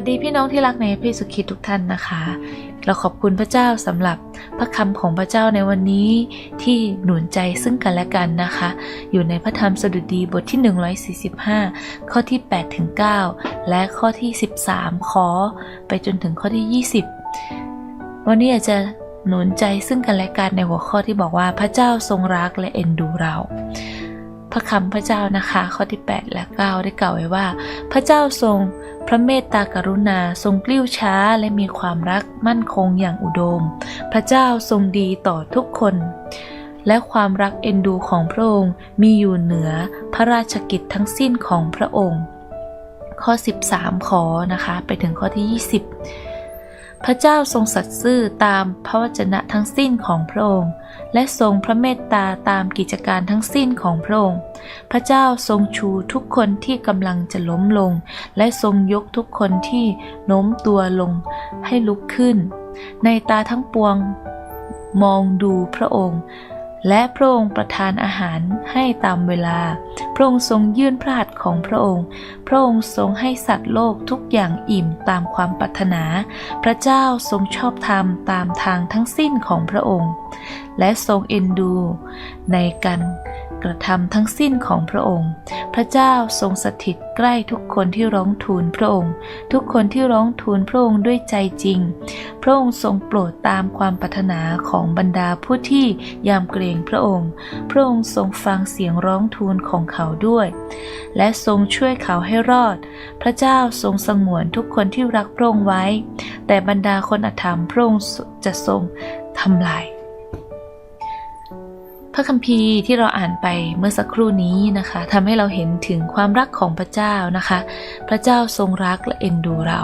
สวัสดีพี่น้องที่รักในพระเยซูคริสต์ทุกท่านนะคะ เราขอบคุณพระเจ้าสำหรับพระคำของพระเจ้าในวันนี้ที่หนุนใจซึ่งกันและกันนะคะ อยู่ในพระธรรมสดุดีบทที่ 145 ข้อที่ 8 ถึง 9 และข้อที่ 13 ขอ ไปจนถึงข้อที่ 20 วันนี้อยากจะหนุนใจซึ่งกันและกันในหัวข้อที่บอกว่าพระเจ้าทรงรักและเอ็นดูเรา พระคำพระเจ้านะคะ ข้อที่ 8 และ 9 ได้กล่าวไว้ว่า พระเจ้าทรงพระเมตตากรุณาทรงกลิ้วช้าและมีความรักมั่นคงอย่างอุดม พระเจ้าทรงดีต่อทุกคน และความรักเอ็นดูของพระองค์มีอยู่เหนือพระราชกิจทั้งสิ้นของพระองค์ ข้อ 13 ขอนะคะ ไปถึงข้อที่ 20 พระเจ้าทรงสัตย์ซื่อตามพระวจนะทั้งสิ้นของพระองค์ และทรงพระเมตตาตามกิจการทั้งสิ้นของพระองค์ พระเจ้าทรงชูทุกคนที่กำลังจะล้มลง และทรงยกทุกคนที่โน้มตัวลงให้ลุกขึ้น ในตาทั้งปวงมองดูพระองค์ และพระองค์ประทานอาหารให้ตามเวลา พระองค์ทรงยื่นพระหัตถ์ของพระองค์ พระองค์ทรงให้สัตว์โลกทุกอย่างอิ่มตามความปรารถนา พระเจ้าทรงชอบธรรมตามทางทั้งสิ้นของพระองค์ และทรงเอ็นดู ในการ กระทำทั้งสิ้นของพระองค์ พระเจ้าทรงสถิตใกล้ทุกคนที่ร้องทูลพระองค์ ทุกคนที่ร้องทูลพระองค์ด้วยใจจริง พระองค์ทรงโปรดตามความปรารถนาของบรรดาผู้ที่ยามเกรงพระองค์ พระองค์ทรงฟังเสียงร้องทูลของเขาด้วย และทรงช่วยเขาให้รอด พระเจ้าทรงสงวนทุกคนที่รักพระองค์ไว้ แต่บรรดาคนอธรรมพระองค์จะทรงทำลาย ระคัมภีร์ที่เราอ่านไปเมื่อสักครู่นี้นะคะทำให้เราเห็นถึงความรักของพระเจ้านะคะ พระเจ้าทรงรักและเอ็นดูเรา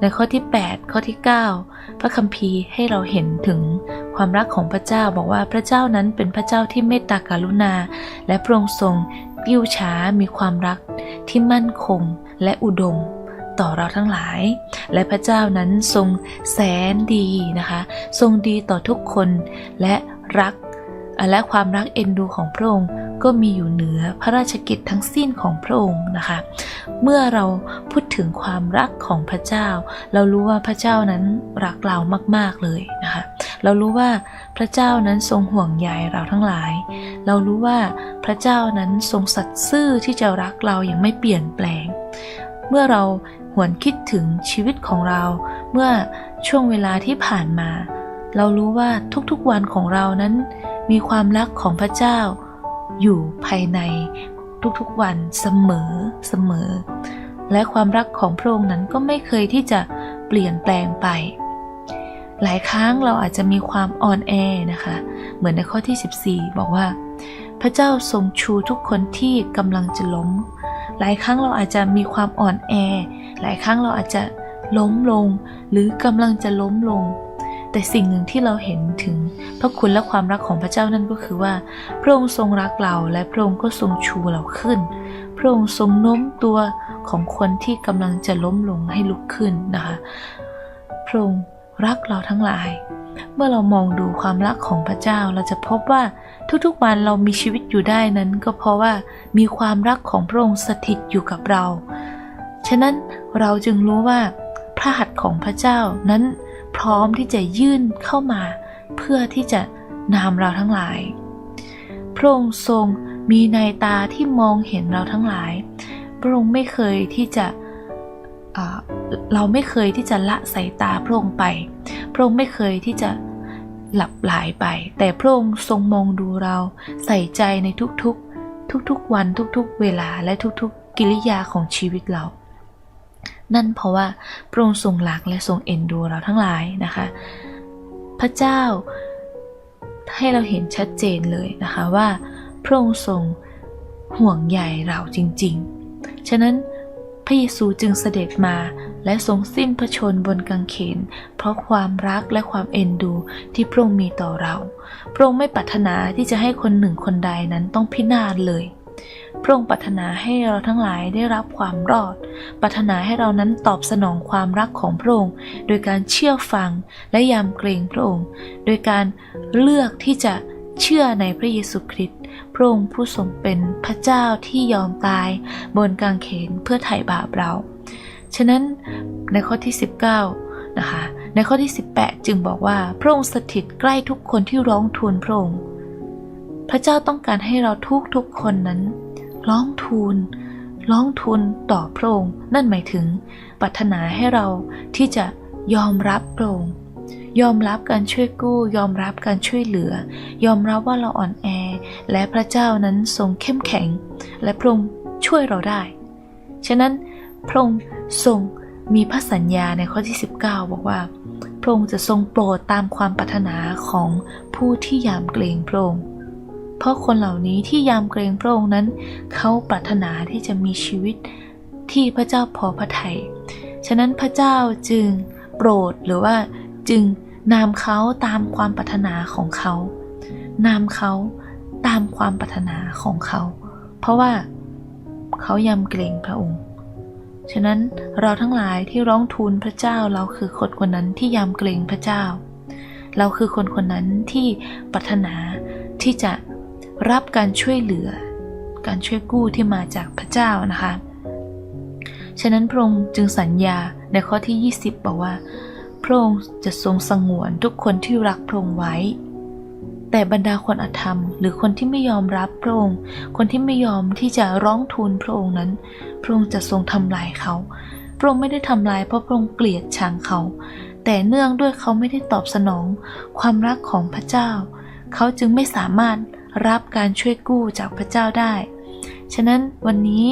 ในข้อที่ 8 ข้อที่ 9 พระคัมภีร์ให้เราเห็นถึงความรักของพระเจ้าบอกว่าพระเจ้านั้นเป็นพระเจ้าที่เมตตากรุณา และพระองค์ทรงกิ้วช้ามีความรักที่มั่นคงและอุดมต่อเราทั้งหลาย และพระเจ้านั้นทรงแสนดีนะคะ ทรงดีต่อทุกคนและรัก และความรักเอ็นดูของพระองค์ก็มีอยู่เหนือพระราชกิจทั้งสิ้นของพระองค์นะคะ เมื่อเราพูดถึงความรักของพระเจ้า เรารู้ว่าพระเจ้านั้นรักเรามาก ๆเลยนะคะ เรารู้ว่าพระเจ้านั้นทรงห่วงใยเราทั้งหลาย เรารู้ว่าพระเจ้านั้นทรงสัตย์ซื่อที่จะรักเราอย่างไม่เปลี่ยนแปลง เมื่อเราหวนคิดถึงชีวิตของเรา เมื่อช่วงเวลาที่ผ่านมา เรารู้ว่าทุกๆวันของเรานั้น มีความรักของพระเจ้า อยู่ภายในทุกๆวันเสมอเสมอ และความรักของพระองค์นั้นก็ไม่เคยที่จะเปลี่ยนแปลงไป หลายครั้งเราอาจจะมีความอ่อนแอนะคะ เหมือนในข้อที่ 14 บอกว่า พระเจ้าทรงชูทุกคนที่กำลังจะล้ม หลายครั้งเราอาจจะมีความอ่อนแอ หลายครั้งเราอาจจะล้มลง หรือกำลังจะล้มลง แต่สิ่งหนึ่งที่เราเห็นถึงพระคุณและความรักของพระเจ้านั่นก็คือว่า พระองค์ทรงรักเราและพระองค์ก็ทรงชูเราขึ้น พระองค์ทรงโน้มตัวของคนที่กำลังจะล้มลงให้ลุกขึ้นนะคะ พระองค์รักเราทั้งหลาย เมื่อเรามองดูความรักของพระเจ้าเราจะพบว่าทุกๆวันเรามีชีวิตอยู่ได้นั้น ก็เพราะว่ามีความรักของพระองค์สถิตอยู่กับเรา ฉะนั้นเราจึงรู้ว่าพระหัตถ์ของพระเจ้านั้น พร้อมที่จะยื่นเข้ามา เพื่อที่จะนำเราทั้งหลาย พระองค์ทรงมีในตาที่มองเห็นเราทั้งหลาย พระองค์ไม่เคยที่จะเราไม่เคยที่จะละสายตาพระองค์ไป พระองค์ไม่เคยที่จะหลับไหลไป แต่พระองค์ทรงมองดูเราใส่ใจในทุกๆ ทุกๆวันทุกๆ เวลาและทุกๆ กิริยาของชีวิตเรา นั่นเพราะว่าพระองค์ทรงรักและทรงเอ็นดูเราทั้งหลายนะคะ พระเจ้าให้เราเห็นชัดเจนเลยนะคะว่าพระองค์ทรงห่วงใยเราจริงๆ ฉะนั้นพระเยซูจึงเสด็จมาและทรงสิ้นพระชนบนกางเขน เพราะความรักและความเอ็นดูที่พระองค์มีต่อเรา พระองค์ไม่ปรารถนาที่จะให้คนหนึ่งคนใดนั้นต้องพินาศเลย พระองค์ปรารถนาให้เราทั้งหลายได้รับความรอด ปรารถนาให้เรานั้นตอบสนองความรักของพระองค์ โดยการเชื่อฟังและยำเกรงพระองค์ โดยการเลือกที่จะเชื่อในพระเยซูคริสต์พระองค์ผู้ทรงเป็นพระเจ้าที่ยอมตายบนกางเขนเพื่อไถ่บาปเรา ฉะนั้นในข้อที่ 19นะคะในข้อที่ 18 จึงบอกว่าพระองค์สถิตใกล้ทุกคนที่ร้องทูลพระองค์ พระเจ้าต้องการให้เราทุกทุกๆคนนั้น ร้องทูล ร้องทูลต่อพระองค์ นั่นหมายถึงปรารถนาให้เราที่จะยอมรับพระองค์ยอมรับการช่วยกู้ ยอมรับการช่วยเหลือ ยอมรับว่าเราอ่อนแอ และพระเจ้านั้นทรงเข้มแข็ง และพระองค์ช่วยเราได้ ฉะนั้นพระองค์ทรงมีพระสัญญาในข้อที่ 19 บอกว่า พระองค์จะทรงโปรดตามความปรารถนาของผู้ที่ยามเกรงพระองค์ เพราะคนเหล่านี้ที่ยามเกรงพระองค์นั้น เขาปรารถนาที่จะมีชีวิตที่พระเจ้าพอพระทยัยฉะนั้นพระเจ้าจึงโปรดหรือว่าจึงนามเขาตามความปรารถนาของเขา นามเขาตามความปรารถนาของเขา เพราะว่าเขายำเกรงพระองค์ ฉะนั้นเราทั้งหลายที่ร้องทูลพระเจ้าเราคือคนคนนั้นที่ยำเกรงพระเจ้า เราคือคนคนนั้นที่ปรารถนาที่จะ รับการช่วยเหลือ การช่วยกู้ที่มาจากพระเจ้านะคะ ฉะนั้นพระองค์จึงสัญญาในข้อที่ 20 บอกว่า พระองค์จะทรงสงวนทุกคนที่รักพระองค์ไว้ แต่บรรดาคนอธรรม หรือคนที่ไม่ยอมรับพระองค์ คนที่ไม่ยอมที่จะร้องทูลพระองค์นั้น พระองค์จะทรงทำลายเขา พระองค์ไม่ได้ทำลายเพราะพระองค์เกลียดชังเขา แต่เนื่องด้วยเขาไม่ได้ตอบสนอง ความรักของพระเจ้า เขาจึงไม่สามารถ รับการช่วยกู้จากพระเจ้าได้ ฉะนั้นวันนี้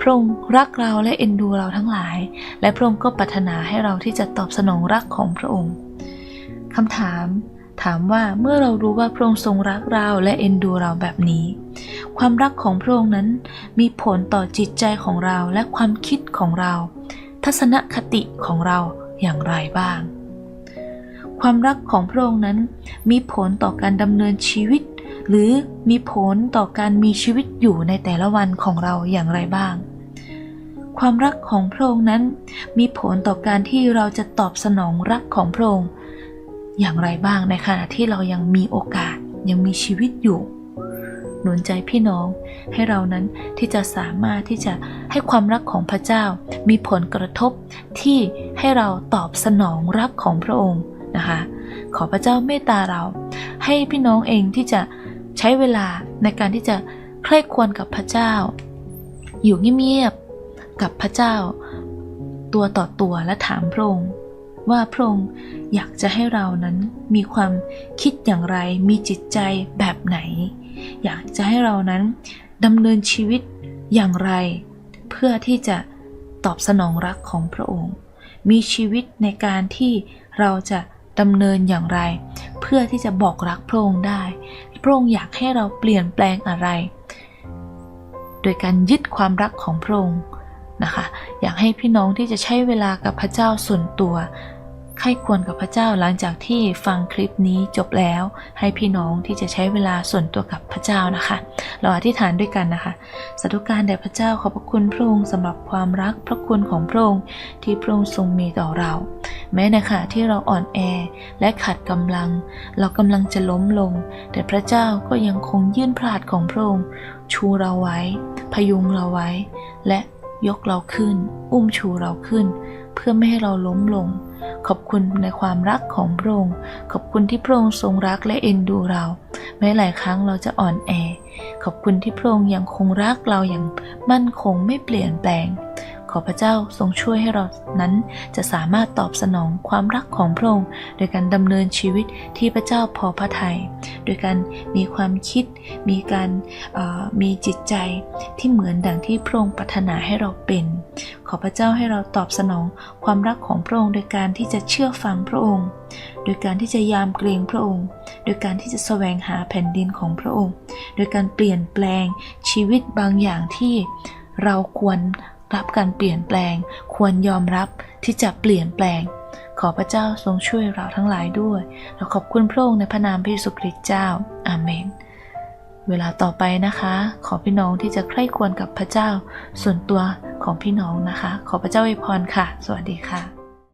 พระองค์รักเราและเอ็นดูเราทั้งหลาย และพระองค์ก็ปรารถนาให้เราที่จะตอบสนองรักของพระองค์คำถามถามว่าเมื่อเรารู้ว่าพระองค์ทรงรักเราและเอ็นดูเราแบบนี้ ความรักของพระองค์นั้นมีผลต่อจิตใจของเราและความคิดของเรา ทัศนคติของเราอย่างไรบ้าง ความรักของพระองค์นั้นมีผลต่อการดำเนินชีวิต หรือมีผลต่อการมีชีวิตอยู่ในแต่ละวันของเราอย่างไรบ้าง ความรักของพระองค์นั้น มีผลต่อการที่เราจะตอบสนองรักของพระองค์อย่างไรบ้างในขณะที่เรายังมีโอกาสยังมีชีวิตอยู่ หนุนใจพี่น้องให้เรานั้นที่จะสามารถที่จะให้ความรักของพระเจ้า มีผลกระทบที่ให้เราตอบสนองรักของพระองค์นะคะ ขอพระเจ้าเมตตาเรา ให้พี่น้องเองที่จะ ใช้เวลาในการที่จะใคร่ควรกับพระเจ้า อยู่เงียบๆกับพระเจ้า ตัวต่อตัวและถามพระองค์ว่าพระองค์อยากจะให้เรานั้นมีความคิดอย่างไร มีจิตใจแบบไหน อยากจะให้เรานั้นดำเนินชีวิตอย่างไร เพื่อที่จะตอบสนองรักของพระองค์ มีชีวิตในการที่เราจะดำเนินอย่างไร เพื่อที่จะบอกรักพระองค์ได้ พระองค์อยากให้เราเปลี่ยนแปลงอะไร โดยการยึดความรักของพระองค์นะคะ อยากให้พี่น้องที่จะใช้เวลากับพระเจ้าส่วนตัวใครควรกับพระเจ้าหลังจากที่ฟังคลิปนี้จบแล้ว ให้พี่น้องที่จะใช้เวลาส่วนตัวกับพระเจ้านะคะ เราอธิษฐานด้วยกันนะคะสาธุการแด่พระเจ้าขอบพระคุณพระองค์สำหรับความรักพระคุณของพระองค์ที่พระองค์ทรงมีต่อเรา แม้ในขณะที่เราอ่อนแอและขาดกำลัง เรากำลังจะล้มลง แต่พระเจ้าก็ยังคงยื่นพระหัตถ์ของพระองค์ชูเราไว้ พยุงเราไว้ และยกเราขึ้น อุ้มชูเราขึ้น เพื่อไม่ให้เราล้มลง ขอบคุณในความรักของพระองค์ขอบคุณที่พระองค์ทรงรักและเอ็นดูเรา แม้หลายครั้งเราจะอ่อนแอ ขอบคุณที่พระองค์ยังคงรักเราอย่างมั่นคงไม่เปลี่ยนแปลง ขอพระเจ้าทรงช่วยให้เรานั้นจะสามารถตอบสนองความรักของพระองค์โดยการดำเนินชีวิตที่พระเจ้าพอพระทยัยโดยการมีความคิด มีการมีจิตใจที่เหมือนดังที่พระองค์ปรารถนาให้เราเป็น ขอพระเจ้าให้เราตอบสนองความรักของพระองค์ โดยการที่จะเชื่อฟังพระองค์ โดยการที่จะยามเกรงพระองค์ โดยการที่จะแสวงหาแผ่นดินของพระองค์ โดยการเปลี่ยนแปลงชีวิตบางอย่างที่เราควร รับการเปลี่ยนแปลง ควรยอมรับที่จะเปลี่ยนแปลง ขอพระเจ้าทรงช่วยเราทั้งหลายด้วย เราขอบคุณพระองค์ในพระนามพระเยซูคริสต์เจ้า อาเมน เวลาต่อไปนะคะ ขอพี่น้องที่จะใคร่ควรกับพระเจ้า ส่วนตัวของพี่น้องนะคะ ขอพระเจ้าอวยพรค่ะ สวัสดีค่ะ